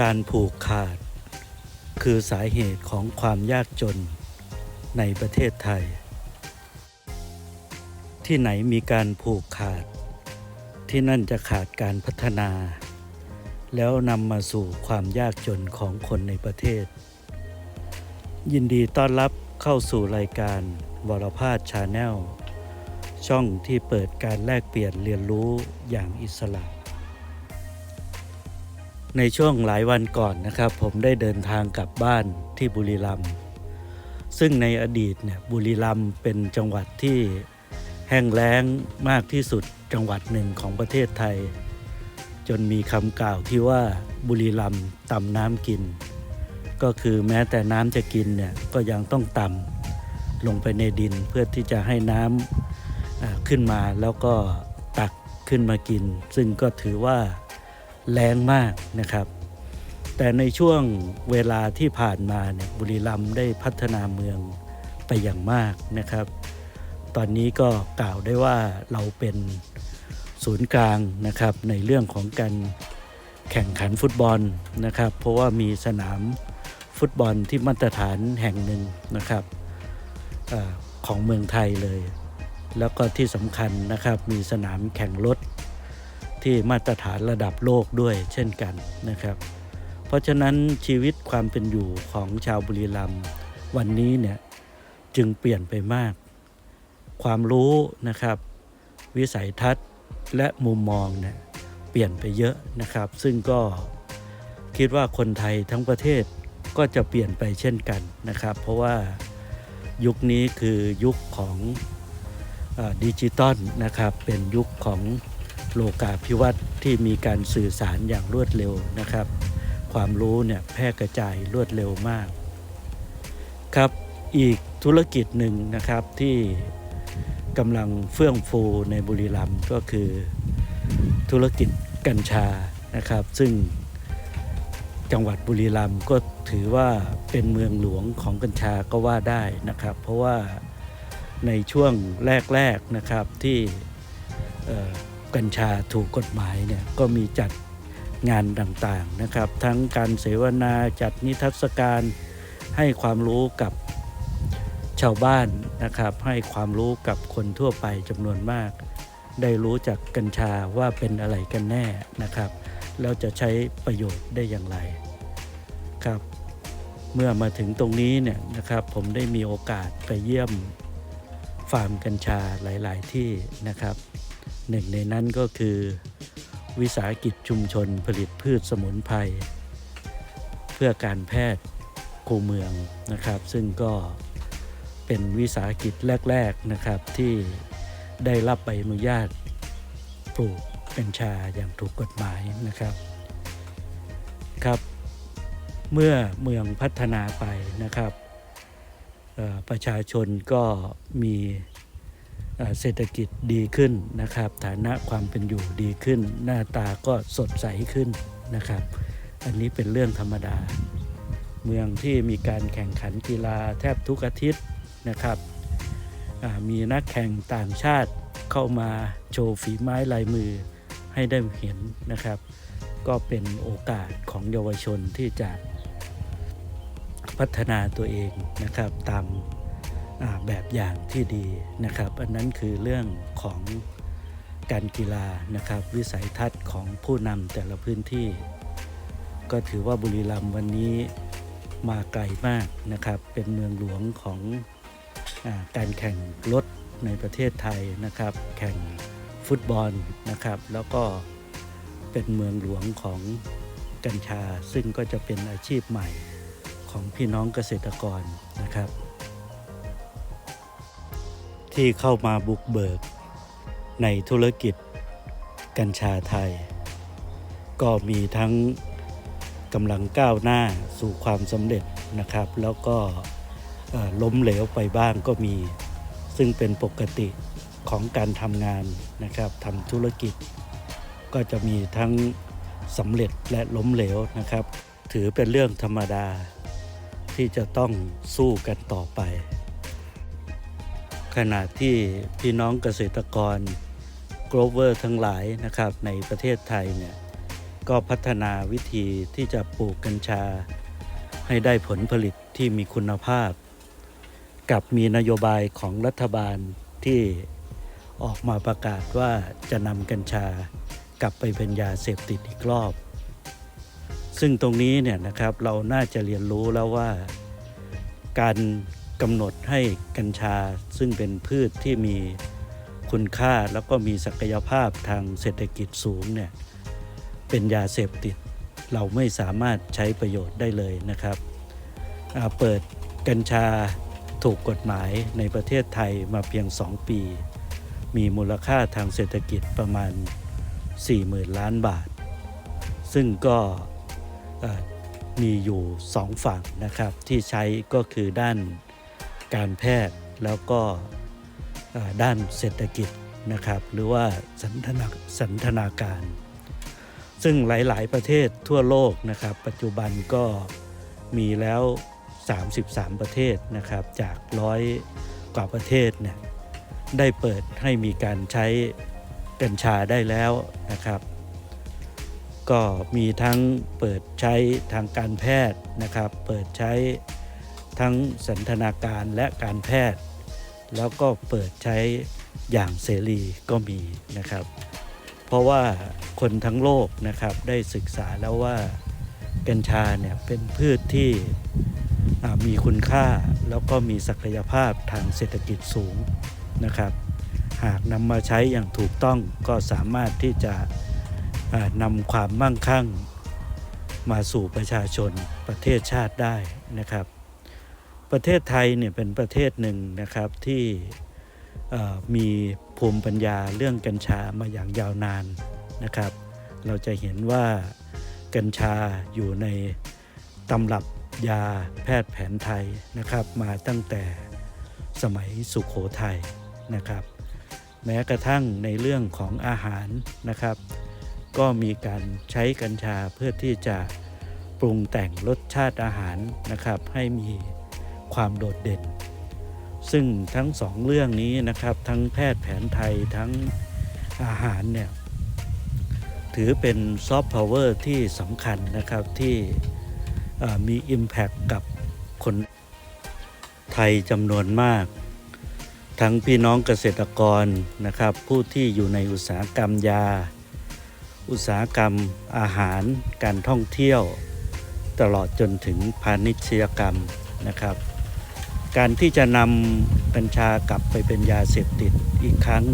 การผูกขาด คือสาเหตุของความยากจนในประเทศไทย ที่ไหนมีการผูกขาด ที่นั่นจะขาดการพัฒนา แล้วนำมาสู่ความยากจนของคนในประเทศ ยินดีต้อนรับเข้าสู่รายการวรพาสชาแนลช่องที่เปิดการแลกเปลี่ยนเรียนรู้อย่างอิสระ ในช่วงหลายวันก่อนนะครับ ผมได้เดินทางกลับบ้านที่บุรีรัมย์ซึ่งในอดีตเนี่ยบุรีรัมย์เป็นจังหวัดที่แห้งแล้งมากที่สุดจังหวัดหนึ่งของประเทศไทย จนมีคำกล่าวที่ว่าบุรีรัมย์ต่ำน้ำกิน ก็คือแม้แต่น้ำจะกินเนี่ยก็ยังต้องต่ำลงไปในดินเพื่อที่จะให้น้ำขึ้นมาแล้วก็ตักขึ้นมากิน ซึ่งก็ถือว่า แรงมากนะครับ แต่ในช่วงเวลาที่ผ่านมาเนี่ยบุรีรัมย์ได้พัฒนาเมืองไปอย่างมากนะครับ ตอนนี้ก็กล่าวได้ว่าเราเป็นศูนย์กลางนะครับในเรื่องของการแข่งขันฟุตบอลนะครับ เพราะว่ามีสนามฟุตบอลที่มาตรฐานแห่งหนึ่งนะครับอของเมืองไทยเลย แล้วก็ที่สำคัญนะครับมีสนามแข่งรถ ที่มาตรฐานระดับโลกด้วยเช่นกันนะครับ เพราะฉะนั้นชีวิตความเป็นอยู่ของชาวบุรีรัมย์วันนี้เนี่ยจึงเปลี่ยนไปมาก ความรู้นะครับ วิสัยทัศน์และมุมมองเนี่ยเปลี่ยนไปเยอะนะครับ ซึ่งก็คิดว่าคนไทยทั้งประเทศก็จะเปลี่ยนไปเช่นกันนะครับ เพราะว่ายุคนี้คือยุคของดิจิตอลนะครับ เป็นยุคของ โลกาภิวัตน์ที่มีการสื่อสารอย่างรวดเร็วนะครับ ความรู้เนี่ยแพร่กระจายรวดเร็วมาก ครับอีกธุรกิจหนึ่งนะครับที่กำลังเฟื่องฟูในบุรีรัมย์ก็คือธุรกิจกัญชานะครับ ซึ่งจังหวัดบุรีรัมย์ก็ถือว่าเป็นเมืองหลวงของกัญชาก็ว่าได้นะครับ เพราะว่าในช่วงแรกๆนะครับที่ กัญชาถูกกฎหมายเนี่ยก็มีจัดงานต่างๆนะครับ ทั้งการเสวนาจัดนิทรรศการให้ความรู้กับชาวบ้านนะครับ ให้ความรู้กับคนทั่วไปจำนวนมาก ได้รู้จักกัญชาว่าเป็นอะไรกันแน่นะครับ แล้วจะใช้ประโยชน์ได้อย่างไรครับ เมื่อมาถึงตรงนี้เนี่ยนะครับ ผมได้มีโอกาสไปเยี่ยมฟาร์มกัญชาหลาย ๆ ที่นะครับ หนึ่งในนั้นก็คือ วิสาหกิจชุมชนผลิตพืชสมุนไพรเพื่อการแพทย์คูเมืองนะครับ ซึ่งก็เป็นวิสาหกิจแรก ๆนะครับที่ได้รับใบอนุญาตปลูกกัญชาอย่างถูกกฎหมายนะครับครับ เมื่อเมืองพัฒนาไปนะครับประชาชนก็มี เศรษฐกิจดีขึ้นนะครับ ฐานะความเป็นอยู่ดีขึ้น หน้าตาก็สดใสขึ้นนะครับ อันนี้เป็นเรื่องธรรมดา เมืองที่มีการแข่งขันกีฬาแทบทุกอาทิตย์นะครับมีนักแข่งต่างชาติเข้ามาโชว์ฝีไม้ลายมือให้ได้เห็นนะครับ ก็เป็นโอกาสของเยาวชนที่จะพัฒนาตัวเองนะครับตาม แบบอย่างที่ดีนะครับ อันนั้นคือเรื่องของการกีฬานะครับ วิสัยทัศน์ของผู้นำแต่ละพื้นที่ ก็ถือว่าบุรีรัมย์วันนี้มาไกลมากนะครับ เป็นเมืองหลวงของอการแข่งรถในประเทศไทยนะครับ แข่งฟุตบอลนะครับ แล้วก็เป็นเมืองหลวงของกัญชา ซึ่งก็จะเป็นอาชีพใหม่ของพี่น้องเกษตรกรนะครับ ที่เข้ามาบุกเบิก ในธุรกิจกัญชาไทย ก็มีทั้งกำลังก้าวหน้าสู่ความสำเร็จนะครับ แล้วก็ล้มเหลวไปบ้างก็มี ซึ่งเป็นปกติของการทำงานนะครับทำธุรกิจ ก็จะมีทั้งสำเร็จและล้มเหลวนะครับ ถือเป็นเรื่องธรรมดาที่จะต้องสู้กันต่อไป ขณะที่พี่น้องเกษตรกรโกลเวอร์ทั้งหลายนะครับในประเทศไทยเนี่ยก็พัฒนาวิธีที่จะปลูกกัญชา ให้ได้ผลผลิตที่มีคุณภาพ กับมีนโยบายของรัฐบาลที่ออกมาประกาศว่าจะนำกัญชากลับไปเป็นยาเสพติดอีกรอบ ซึ่งตรงนี้เนี่ยนะครับเราน่าจะเรียนรู้แล้วว่า การ กำหนดให้กัญชาซึ่งเป็นพืชที่มีคุณค่าแล้วก็มีศักยภาพทางเศรษฐกิจสูงเนี่ยเป็นยาเสพติด เราไม่สามารถใช้ประโยชน์ได้เลยนะครับ เปิดกัญชาถูกกฎหมายในประเทศไทยมาเพียง 2 ปี มีมูลค่าทางเศรษฐกิจประมาณ 40,000 ล้านบาท ซึ่งก็มีอยู่สองฝั่งนะครับที่ใช้ก็คือด้าน การแพทย์แล้วก็ด้านเศรษฐกิจนะครับ หรือว่าสันทนาสันทนาการ ซึ่งหลาย ๆ ประเทศทั่วโลกนะครับ ปัจจุบันก็มีแล้ว 33 ประเทศนะครับจากร้อยกว่าประเทศเนี่ยได้เปิดให้มีการใช้กัญชาได้แล้วนะครับ ก็มีทั้งเปิดใช้ทางการแพทย์นะครับ เปิดใช้ ทั้งสันทนาการและการแพทย์ แล้วก็เปิดใช้อย่างเสรีก็มีนะครับ เพราะว่าคนทั้งโลกนะครับได้ศึกษาแล้วว่ากัญชาเนี่ยเป็นพืชที่มีคุณค่าแล้วก็มีศักยภาพทางเศรษฐกิจสูงนะครับ หากนำมาใช้อย่างถูกต้องก็สามารถที่จะนำความมั่งคั่งมาสู่ประชาชนประเทศชาติได้นะครับ ประเทศไทยเนี่ยเป็นประเทศหนึ่งนะครับที่มีภูมิปัญญาเรื่องกัญชามาอย่างยาวนานนะครับ เราจะเห็นว่ากัญชาอยู่ในตำรับยาแพทย์แผนไทยนะครับมาตั้งแต่สมัยสุขโขทัยนะครับ แม้กระทั่งในเรื่องของอาหารนะครับ ก็มีการใช้กัญชาเพื่อที่จะปรุงแต่งรสชาติอาหารนะครับให้มี ความโดดเด่น ซึ่งทั้งสองเรื่องนี้นะครับทั้งแพทย์แผนไทยทั้งอาหารเนี่ยถือเป็นซอฟต์พาวเวอร์ที่สำคัญนะครับที่มี Impact กับคนไทยจำนวนมาก ทั้งพี่น้องเกษตรกรนะครับ ผู้ที่อยู่ในอุตสาหกรรมยา อุตสาหกรรมอาหารการท่องเที่ยว ตลอดจนถึงพาณิชยกรรมนะครับ การที่จะนำกัญชากลับไปเป็นยาเสพติดอีกครั้ง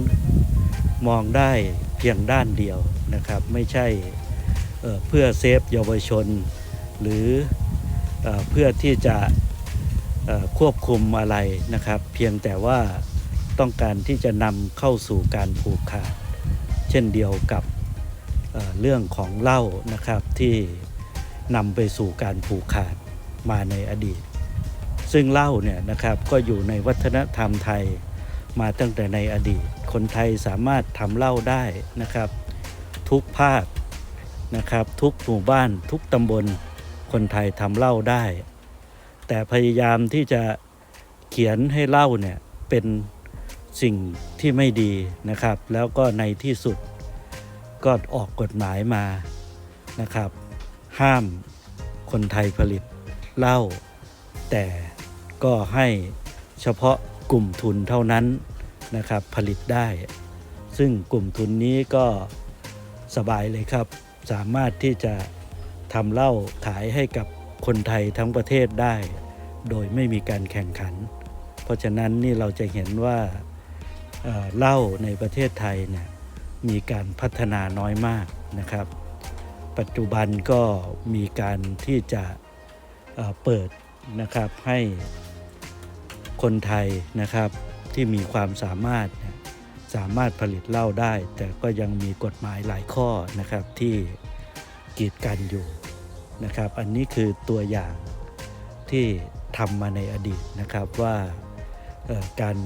มองได้เพียงด้านเดียวนะครับ ไม่ใช่เอ่อเพื่อเซฟเยาวชน หรือเอเพื่อที่จะควบคุมอะไรนะครับ เพียงแต่ว่าต้องการที่จะนำเข้าสู่การผูกขาด เช่นเดียวกับเเรื่องของเหล้านะครับที่นำไปสู่การผูกขาดมาในอดีต ซึ่งเหล้าเนี่ยนะครับก็อยู่ในวัฒนธรรมไทยมาตั้งแต่ในอดีต คนไทยสามารถทำเหล้าได้นะครับ ทุกภาคนะครับ ทุกหมู่บ้านทุกตำบลคนไทยทำเหล้าได้ แต่พยายามที่จะเขียนให้เหล้าเนี่ยเป็นสิ่งที่ไม่ดีนะครับ แล้วก็ในที่สุดก็ออกกฎหมายมานะครับ ห้ามคนไทยผลิตเหล้าแต่ ก็ให้เฉพาะกลุ่มทุนเท่านั้นนะครับผลิตได้ ซึ่งกลุ่มทุนนี้ก็สบายเลยครับ สามารถที่จะทำเหล้าขายให้กับคนไทยทั้งประเทศได้ โดยไม่มีการแข่งขัน เพราะฉะนั้นนี่เราจะเห็นว่าเเหล้าในประเทศไทยเนี่ยมีการพัฒนาน้อยมากนะครับ ปัจจุบันก็มีการที่จะเเปิดนะครับให้ คนไทยนะครับที่มีความสามารถสามารถผลิตเหล้าได้ แต่ก็ยังมีกฎหมายหลายข้อนะครับที่กีดกันอยู่นะครับ อันนี้คือตัวอย่างที่ทำมาในอดีตนะครับว่าการ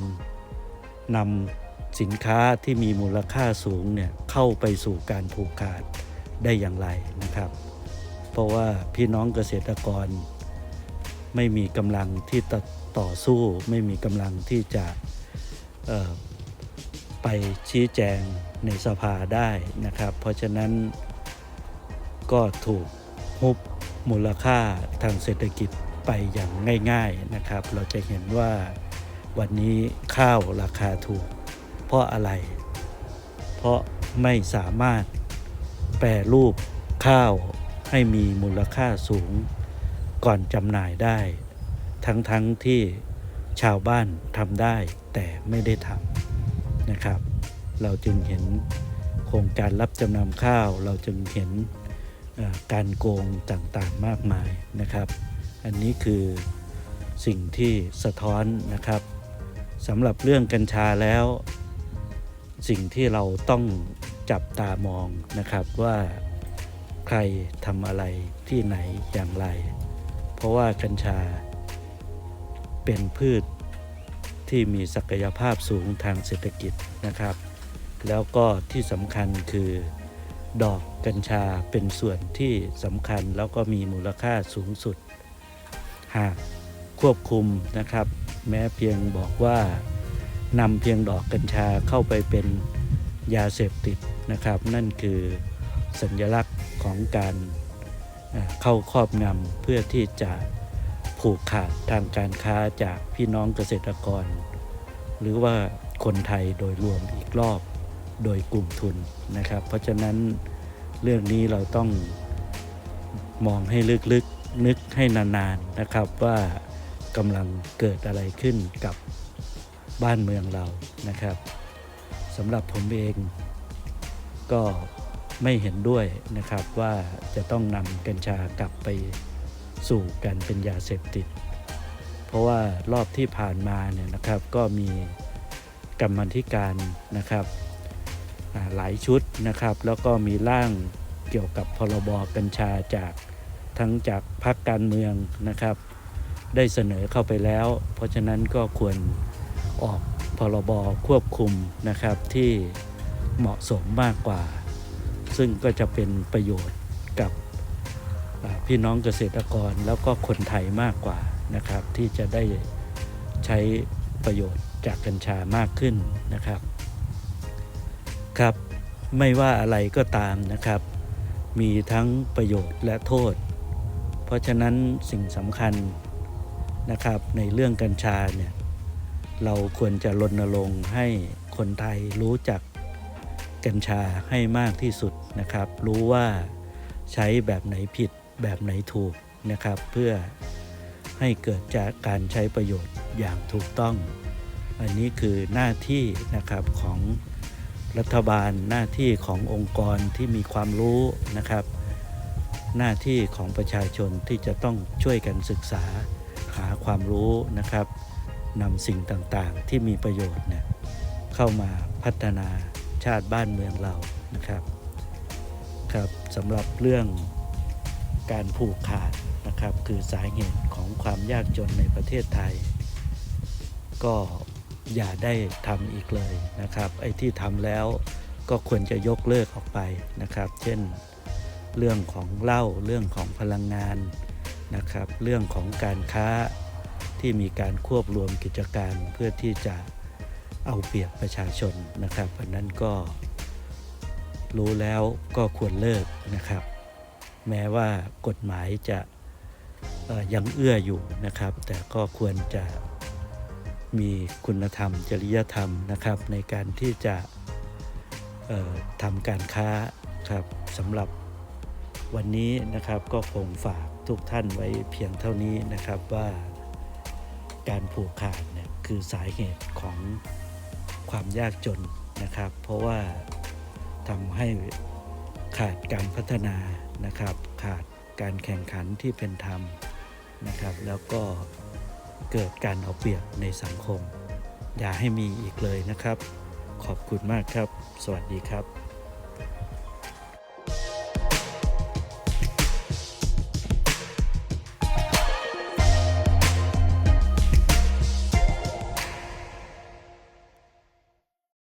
นำสินค้าที่มีมูลค่าสูงเนี่ยเข้าไปสู่การผูกขาดได้อย่างไรนะครับ เพราะว่าพี่น้องเกษตรกรไม่มีกำลังที่จะ ต่อสู้ไม่มีกำลังที่จะไปชี้แจงในสภาได้นะครับ เพราะฉะนั้นก็ถูกฮุบมูลค่าทางเศรษฐกิจไปอย่างง่าย ๆนะครับ เราจะเห็นว่าวันนี้ข้าวราคาถูก เพราะอะไร เพราะไม่สามารถแปรรูปข้าวให้มีมูลค่าสูงก่อนจำหน่ายได้ ทั้งๆทที่ชาวบ้านทำได้แต่ไม่ได้ทำนะครับ เราจึงเห็นโครงการรับจำนำข้าว เราจึงเห็นการโกงต่างๆมากมายนะครับ อันนี้คือสิ่งที่สะท้อนนะครับสำหรับเรื่องกัญชาแล้ว สิ่งที่เราต้องจับตามองนะครับว่าใครทำอะไรที่ไหนอย่างไร เพราะว่ากัญชา เป็นพืชที่มีศักยภาพสูงทางเศรษฐกิจนะครับ แล้วก็ที่สำคัญคือดอกกัญชาเป็นส่วนที่สำคัญแล้วก็มีมูลค่าสูงสุด หากควบคุมนะครับ แม้เพียงบอกว่านำเพียงดอกกัญชาเข้าไปเป็นยาเสพติดนะครับ นั่นคือสัญลักษณ์ของการเอ่อเข้าครอบงำเพื่อที่จะ ผูกขาดทางการค้าจากพี่น้องเกษตรกร หรือว่าคนไทยโดยรวมอีกรอบโดยกลุ่มทุนนะครับ เพราะฉะนั้นเรื่องนี้เราต้องมองให้ลึกๆนึกให้นานๆนะครับว่ากำลังเกิดอะไรขึ้นกับบ้านเมืองเรานะครับสำหรับผมเองก็ไม่เห็นด้วยนะครับว่าจะต้องนำกัญชากลับไป สู่การเป็นยาเสพติด เพราะว่ารอบที่ผ่านมาเนี่ยนะครับก็มีกรรมาธิการนะครับหลายชุดนะครับ แล้วก็มีร่างเกี่ยวกับพรบกัญชาจากทั้งจากพรรคการเมืองนะครับ ได้เสนอเข้าไปแล้ว เพราะฉะนั้นก็ควรออกพรบควบคุมนะครับที่เหมาะสมมากกว่า ซึ่งก็จะเป็นประโยชน์กับ พี่น้องเกษตรกรแล้วก็คนไทยมากกว่านะครับ ที่จะได้ใช้ประโยชน์จากกัญชามากขึ้นนะครับ ครับไม่ว่าอะไรก็ตามนะครับ มีทั้งประโยชน์และโทษ เพราะฉะนั้นสิ่งสำคัญนะครับในเรื่องกัญชาเนี่ยเราควรจะรณรงค์ให้คนไทยรู้จักกัญชาให้มากที่สุดนะครับ รู้ว่าใช้แบบไหนผิด แบบไหนถูกนะครับ เพื่อให้เกิดจากการใช้ประโยชน์อย่างถูกต้อง อันนี้คือหน้าที่นะครับของรัฐบาลหน้าที่ขององค์กรที่มีความรู้นะครับ หน้าที่ของประชาชนที่จะต้องช่วยกันศึกษาหาความรู้นะครับนำสิ่งต่างๆที่มีประโยชน์เนี่ยเข้ามาพัฒนาชาติบ้านเมืองเรานะครับครับสำหรับเรื่อง การผูกขาดนะครับ คือสาเหตุของความยากจนในประเทศไทย ก็อย่าได้ทำอีกเลยนะครับ ไอ้ที่ทำแล้วก็ควรจะยกเลิกออกไปนะครับ เช่นเรื่องของเหล้าเรื่องของพลังงานนะครับ เรื่องของการค้าที่มีการควบรวมกิจการเพื่อที่จะเอาเปรียบประชาชนนะครับอันนั้นก็รู้แล้วก็ควรเลิกนะครับ แม้ว่ากฎหมายจะยังเอื้ออยู่นะครับ แต่ก็ควรจะมีคุณธรรม จริยธรรมนะครับ ในการที่จะทำการค้าครับสำหรับวันนี้นะครับก็คงฝากทุกท่านไว้เพียงเท่านี้นะครับว่าการผูกขาดเนี่ยคือสาเหตุของความยากจนนะครับ เพราะว่าทำให้ ขาดการพัฒนานะครับ ขาดการแข่งขันที่เป็นธรรมนะครับ แล้วก็เกิดการเอาเปรียบในสังคม อย่าให้มีอีกเลยนะครับ ขอบคุณมากครับ สวัสดีครับ